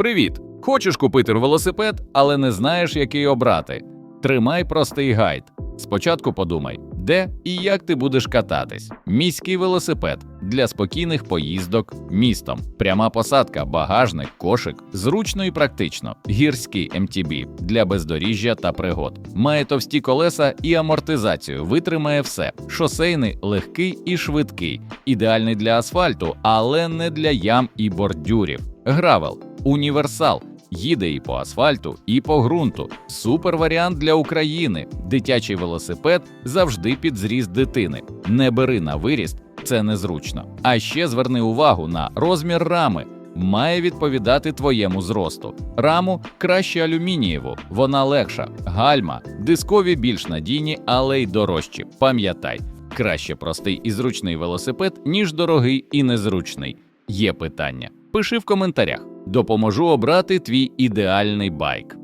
Привіт! Хочеш купити велосипед, але не знаєш, який обрати. Тримай простий гайд. Спочатку подумай, де і як ти будеш кататись. Міський велосипед для спокійних поїздок містом. Пряма посадка, багажник, кошик, зручно і практично. Гірський MTB для бездоріжжя та пригод. Має товсті колеса і амортизацію. Витримає все. Шосейний, легкий і швидкий. Ідеальний для асфальту, але не для ям і бордюрів. Гравел універсал. Їде і по асфальту, і по ґрунту. Супер варіант для України. Дитячий велосипед завжди під зріст дитини. Не бери на виріст, це незручно. А ще зверни увагу на розмір рами. Має відповідати твоєму зросту. Раму краще алюмінієву, вона легша, гальма, дискові більш надійні, але й дорожчі. Пам'ятай, краще простий і зручний велосипед, ніж дорогий і незручний. Є питання? Пиши в коментарях. Допоможу обрати твій ідеальний байк.